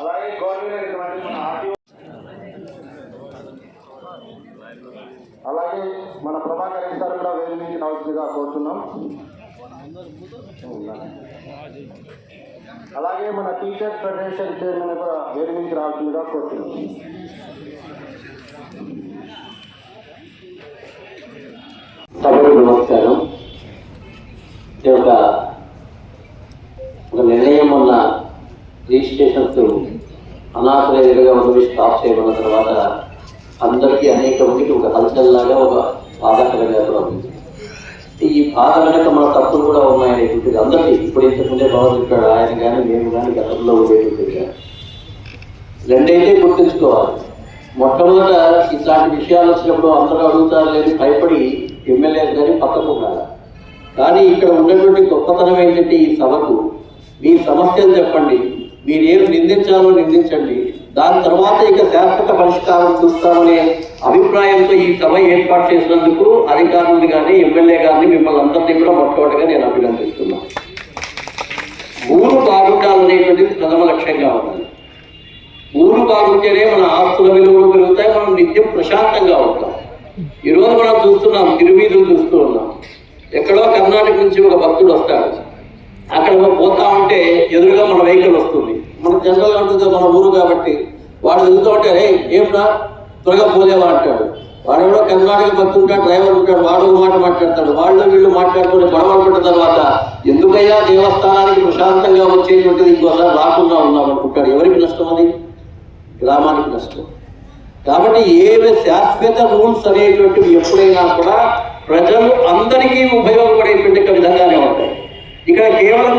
అలాగే గవర్నమెంట్ మన ఆర్టీఓ అలాగే మన ప్రభాకర్ రెడ్డి సార్ కూడా వేదిక నుంచి రావాల్సిందిగా కోరుతున్నాం. అలాగే మన టీచర్స్ ఫెడరేషన్ చైర్మన్ కూడా వేదిక నుంచి రావాల్సిందిగా కోరుతున్నాం సభకు నమస్కారం ఇది ఒక ఒక నిర్ణయం మొన్న రిజిస్ట్రేషన్స్ అనాథరైజ్గా ఉన్నవి స్టాప్ చేయబడిన తర్వాత అందరికీ అనేక మందికి ఒక హల్చల్ లాగా ఒక బాధాకరంగా కూడా ఉంది. ఈ బాధ వెనక మన తప్పులు కూడా ఉన్నాయనేటువంటిది అందరికీ ఇప్పుడు ఇంతకుముందే బాబు చెప్పాడు ఆయన కానీ మేము కానీ గతంలో ఉండేటువంటిది రెండైతే గుర్తుంచుకోవాలి. మొట్టమొదట ఇట్లాంటి విషయాలు వచ్చినప్పుడు అందరూ అడుగుతారు లేదు భయపడి ఎమ్మెల్యే కానీ పక్కకు ఉండాలి? కానీ ఇక్కడ ఉన్నటువంటి గొప్పతనం ఏంటంటే ఈ సభకు మీ సమస్యలు చెప్పండి. మీరు ఏం నిందించాలో నిందించండి. దాని తర్వాత ఇక శాశ్వత పరిష్కారం చూస్తామనే అభిప్రాయంతో ఈ సభ ఏర్పాటు చేసినందుకు అధికారులు కానీ ఎమ్మెల్యే గారిని మిమ్మల్ని అందరినీ కూడా మొట్టమొదటిగా నేను అభినందిస్తున్నాను ఊరు బాగుండాలనేటువంటిది ప్రథమ లక్ష్యంగా ఉండాలి ఊరు బాగుంటేనే మన ఆస్తుల విలువలు పెరుగుతాయి మనం నిత్యం ప్రశాంతంగా ఉంటాం. ఈరోజు మనం చూస్తున్నాం తిరువీధులు చూస్తూ ఉన్నాం. ఎక్కడో కర్ణాటక నుంచి ఒక భక్తుడు వస్తాడు. అక్కడ పోతా ఉంటే ఎదురుగా మన వెహికల్ వస్తుంది. మన జనరల్గా ఉంటుంది మన ఊరు కాబట్టి. వాడు ఎదుగుతూ ఉంటే రే ఏం రా త్వరగా పోలేవా? అంటాడు. వాడు ఎవడో కర్ణాటక భక్తుడు ఉంటాడు డ్రైవర్ ఉంటాడు వాడు ఒక మాట మాట్లాడతాడు. వాళ్ళు వీళ్ళు మాట్లాడుకుని గొడవలు తర్వాత ఎందుకయ్యా దేవస్థానానికి ప్రశాంతంగా వచ్చేటువంటిది ఇంకోసారి రాకుండా ఉన్నాం అనుకుంటాడు. ఎవరికి నష్టం అది? గ్రామానికి నష్టం. కాబట్టి ఏవి శాశ్వత రూల్స్ అనేటువంటివి ఎప్పుడైనా కూడా ప్రజలు అందరికీ ఉపయోగపడేటువంటి విధంగానే ఉంటాయి. ఇక్కడ కేవలం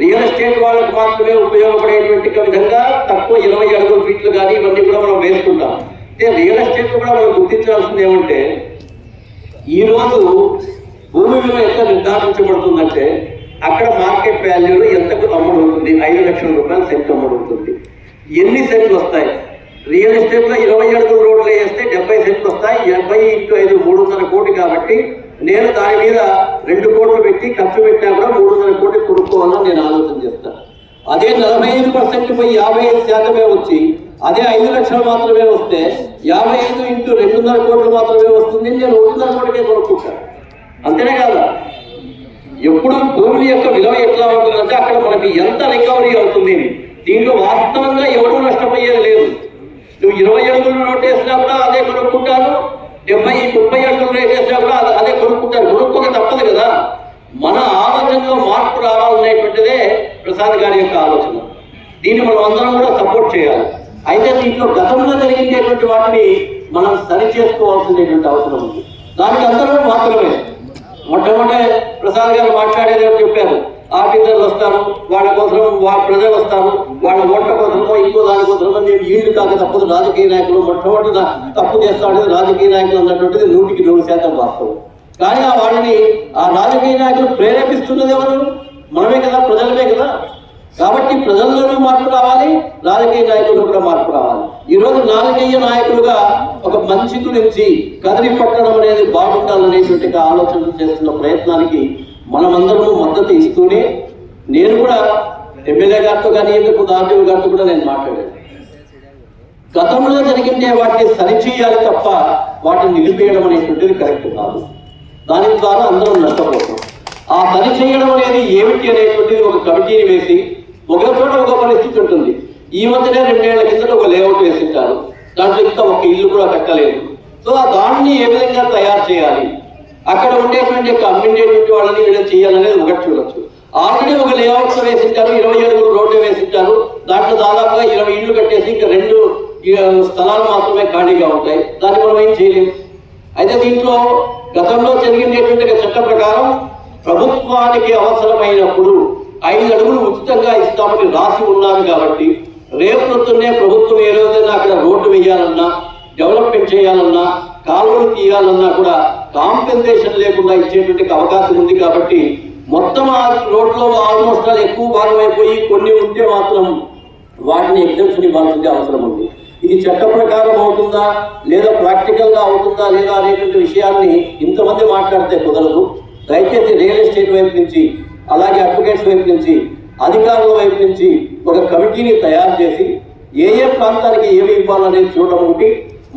రియల్ ఎస్టేట్ వాళ్ళకు మాత్రమే ఉపయోగపడేటువంటి విధంగా తక్కువ ఇరవై అడుగు ఫీట్లు కానీ ఇవన్నీ కూడా మనం వేసుకుంటాం. అయితే రియల్ ఎస్టేట్ కూడా మనం గుర్తించాల్సింది ఏమంటే ఈరోజు భూమి విలువ ఎంత నిర్ధారించబడుతుందంటే అక్కడ మార్కెట్ వాల్యూలో ఎంతకు అమ్ముడుతుంది ఐదు లక్షల రూపాయలు సెంట్ అమ్ముడుతుంది ఎన్ని సెంట్లు వస్తాయి? రియల్ ఎస్టేట్లో ఇరవై అడుగుల రోడ్లు వేస్తే డెబ్బై సెంట్లు వస్తాయి. డెబ్బై ఇంటూ ఐదు మూడున్నర కోటి కాబట్టి నేను దాని మీద రెండు కోట్లు పెట్టి ఖర్చు పెట్టా కూడా మూడున్నర కోట్లు కొనుక్కోవాలని నేను ఆలోచన చేస్తాను అదే నలభై ఐదు పర్సెంట్ పోయి యాభై ఐదు శాతమే వచ్చి అదే ఐదు లక్షలు మాత్రమే వస్తే యాభై ఐదు ఇంటూ రెండున్నర కోట్లు మాత్రమే వస్తుంది నేను ఒకటిన్నర కోట్లకే కొనుక్కుంటాను అంతేనే కదా. ఎప్పుడు భూమి యొక్క విలువ ఎట్లా ఉంటుందంటే అక్కడ మనకి ఎంత రికవరీ అవుతుంది? దీంట్లో వాస్తవంగా ఎవరూ నష్టపోయేది లేదు. నువ్వు ఇరవై అడుగులు నోట్ వేసినా కూడా అదే కొనుక్కుంటాను. డెబ్బై ముప్పై అడుగులు రేట్ వేసినా కూడా అదే- కొనుక్కుంటారు కొనుక్కోక తప్పదు కదా. మన ఆలోచనలో మార్పు రావాలనేటువంటిదే ప్రసాద్ గారి యొక్క ఆలోచన. దీన్ని మనం అందరం కూడా సపోర్ట్ చేయాలి. అయితే దీంట్లో గతంలో జరిగినటువంటి వాటిని మనం సరి చేసుకోవాల్సినటువంటి అవసరం ఉంది. దానికి అందరూ మాత్రమే. మొట్టమొదటి ప్రసాద్ గారు మాట్లాడేది చెప్పారు. ఆఫీసర్లు వస్తారు వాళ్ళ కోసం వా ప్రజలు వస్తారు వాళ్ళ ఓట్ల కోసమో ఇంకో దానికోసమో నేను ఈళ్ళు కాక తప్పదు. రాజకీయ నాయకులు మొట్టమొదటి తప్పు చేస్తా రాజకీయ నాయకులు అన్నటువంటిది నూటికి నూరు శాతం వాస్తవం. కానీ ఆ వాళ్ళని ఆ రాజకీయ నాయకులు ప్రేరేపిస్తున్నది ఎవరు? మనమే కదా ప్రజలమే కదా. కాబట్టి ప్రజల్లోనూ మార్పు రావాలి రాజకీయ నాయకులు కూడా మార్పు రావాలి. ఈరోజు రాజకీయ నాయకులుగా ఒక మంచి గురించి కదిలి పట్టడం అనేది బాగుండాలనేటువంటి ఆలోచన చేస్తున్న ప్రయత్నానికి మనమందరము మద్దతు ఇస్తూనే నేను కూడా ఎమ్మెల్యే గారితో కానీ ఇంతకు ఆర్టీఓ గారితో కూడా నేను మాట్లాడాను. గతంలో జరిగిందే వాటిని సరిచేయాలి తప్ప వాటిని నిలిపేయడం అనేటువంటిది కరెక్ట్ కాదు. దాని ద్వారా అందరం నష్టపోతాం. ఆ పని చేయడం అనేది ఏమిటి అనేటువంటిది ఒక కమిటీని వేసి ఒక చోట ఒక పరిస్థితి ఉంటుంది. ఈ మధ్యనే రెండేళ్ళ కిందట ఒక లేఅవుట్ వేసింటారు. దాంట్లో ఇంకా ఒక ఇల్లు కూడా కట్టలేదు. సో ఆ దాన్ని ఏ విధంగా తయారు చేయాలి? అక్కడ ఉండేటువంటి యొక్క అమ్మిండేటువంటి వాళ్ళని వీళ్ళని చేయాలనేది ఒకటి చూడొచ్చు. ఆల్రెడీ ఒక లేఅవుట్స్ వేసింటారు ఇరవై అడుగులు రోడ్డు వేసింటారు. దాంట్లో దాదాపుగా ఇరవై ఇళ్ళు కట్టేసి ఇంకా రెండు స్థలాలు మాత్రమే ఖాళీగా ఉంటాయి. దాన్ని మనం ఏం చేయలేము అయితే దీంట్లో గతంలో జరిగినటువంటి చట్ట ప్రకారం ప్రభుత్వానికి అవసరమైనప్పుడు ఐదు అడుగులు ఉచితంగా ఇస్తామని రాసి ఉన్నారు కాబట్టి రేపు పొద్దున్నే ప్రభుత్వం ఏ రోజైనా అక్కడ రోడ్డు వేయాలన్నా డెవలప్మెంట్ చేయాలన్నా కాలువలు తీయాలన్నా కూడా కాంపెన్సేషన్ లేకుండా ఇచ్చేటువంటి అవకాశం ఉంది కాబట్టి మొత్తం ఆ రోడ్లో ఆల్మోస్ట్ ఆల్ ఎక్కువ భాగం అయిపోయి కొన్ని ఉంటే మాత్రం వాటిని ఎగ్జామ్షన్ ఇవ్వాల్సింది అవసరం ఉంది. ఇది చట్ట ప్రకారం అవుతుందా లేదా ప్రాక్టికల్గా అవుతుందా లేదా అనేటువంటి విషయాన్ని ఇంతమంది మాట్లాడితే కుదరదు. దయచేసి రియల్ ఎస్టేట్ వైపు నుంచి అలాగే అడ్వకేట్స్ వైపు నుంచి అధికారుల వైపు నుంచి ఒక కమిటీని తయారు చేసి ఏ ఏ ప్రాంతానికి ఏమి ఇవ్వాలనేది చూడడం ఒకటి.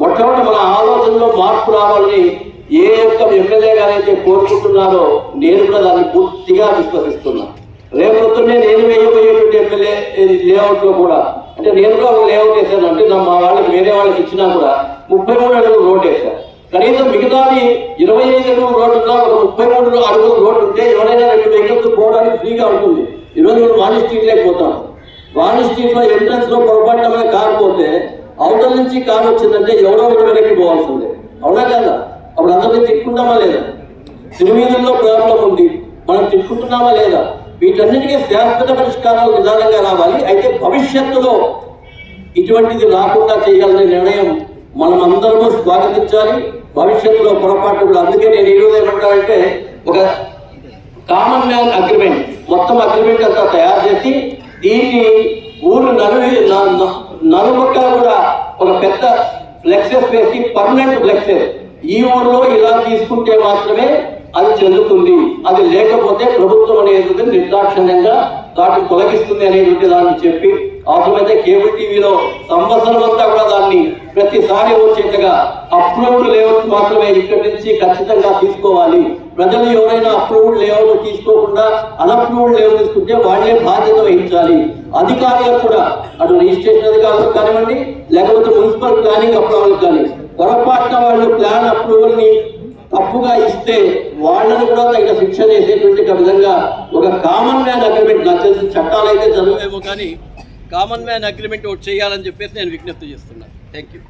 మొట్టమొదటి మన ఆలోచనలో మార్పు రావాలని ఏ యొక్క ఎమ్మెల్యే గారైతే కోరుకుంటున్నారో నేను కూడా దాన్ని పూర్తిగా విశ్వసిస్తున్నా. రేపు పొద్దున్నే నేను వేయబోయేటువంటి ఎమ్మెల్యే లేఅవుట్లో కూడా అంటే నేను కూడా ఒక లేఅవుట్ వేసాను అంటే నా మా వాళ్ళకి వేరే వాళ్ళకి ఇచ్చినా కూడా ముప్పై మూడు అడుగులు రోడ్ వేశాను కనీసం మిగతాది ఇరవై ఐదు అడుగులు రోడ్డు ఉన్నా ఒక ముప్పై మూడు అడుగులు రోడ్డు ఉంటే ఎవరైనా రెండు వెహికల్స్ పోవడానికి ఫ్రీగా ఉంటుంది. ఈరోజు మనం వాణి స్ట్రీట్ పోతాను. వాణి స్ట్రీట్లో ఎంట్రన్స్లో పొరపాటున కారు పోతే అవతల నుంచి కారు వచ్చిందంటే ఎవరో ఒకటి వెనక్కి పోవాల్సిందే. అవునా కదా? అప్పుడు అందరినీ తిట్టుకుంటామా లేదా? సినిమీలలో ప్రాబ్లం ఉంది. మనం తిట్టుకుంటున్నామా లేదా? వీటన్నిటికీ శాశ్వత పరిష్కారాలు నిదానంగా రావాలి. అయితే భవిష్యత్తులో ఇటువంటిది రాకుండా చేయాలనే నిర్ణయం మనం అందరము స్వాగతించాలి. భవిష్యత్తులో పొరపాటు కూడా అందుకే నేను ఈరోజు ఏమంటానంటే ఒక కామన్ మ్యాన్ అగ్రిమెంట్ మొత్తం అగ్రిమెంట్ అంతా తయారు చేసి దీన్ని ఊరు నలువి న- కూడా ఒక పెద్ద ఫ్లెక్సెస్ వేసి పర్మనెంట్ ఫ్లెక్సెస్ ఈ ఊర్లో ఇలా తీసుకుంటే మాత్రమే అది చెందుతుంది. అది లేకపోతే ప్రభుత్వం అనేది నిర్దాక్షిణ్యంగా దాన్ని తొలగిస్తుంది అనేటువంటి దాన్ని చెప్పి అవసరమైతే కేబుల్ టీవీలో సంవత్సరం అంతా కూడా దాన్ని ప్రతిసారి వచ్చేట్టుగా అప్రూవ్డ్ లేఅవుట్ మాత్రమే ఇక్కడి నుంచి ఖచ్చితంగా తీసుకోవాలి. ప్రజలు ఎవరైనా అప్రూవ్డ్ లేఅవుట్ తీసుకోకుండా అన్అప్రూవ్డ్ లేఅవుట్ తీసుకుంటే వాళ్ళే బాధ్యత వహించాలి. అధికారులకు కూడా అటు రిజిస్ట్రేషన్ అధికారులకు కానివ్వండి లేకపోతే మున్సిపల్ ప్లానింగ్ అప్రూవల్ కానీ పొరపాటున వాళ్ళు ప్లాన్ అప్రూవల్ని తప్పుగా ఇస్తే వాళ్ళని కూడా తగిన శిక్ష చేసేటువంటి ఒక విధంగా ఒక కామన్ మ్యాన్ అగ్రిమెంట్ నాకు తెలిసి చట్టాలు అయితే చదివేమో కానీ కామన్ మ్యాన్ అగ్రిమెంట్ ఒకటి చేయాలని చెప్పేసి నేను విజ్ఞప్తి చేస్తున్నాను థ్యాంక్ యూ